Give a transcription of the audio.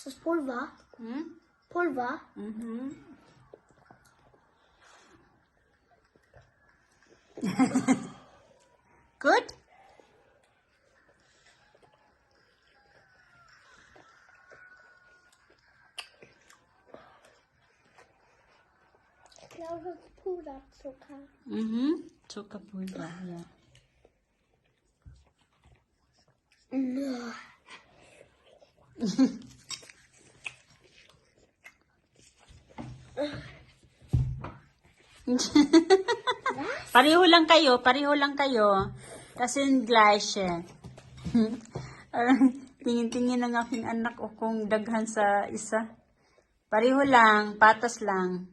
Ist das Pulver? Hmm? Pulver? Mhm. Good? Ich glaube, das ist Puderzucker. Mhm. Zuckerpulver, ja. Ja. Pareho lang kayo, pareho lang kayo. Kasi yung gleiche. Tingin-tingin ng aking anak o kung daghan sa isa. Pareho lang, patas lang.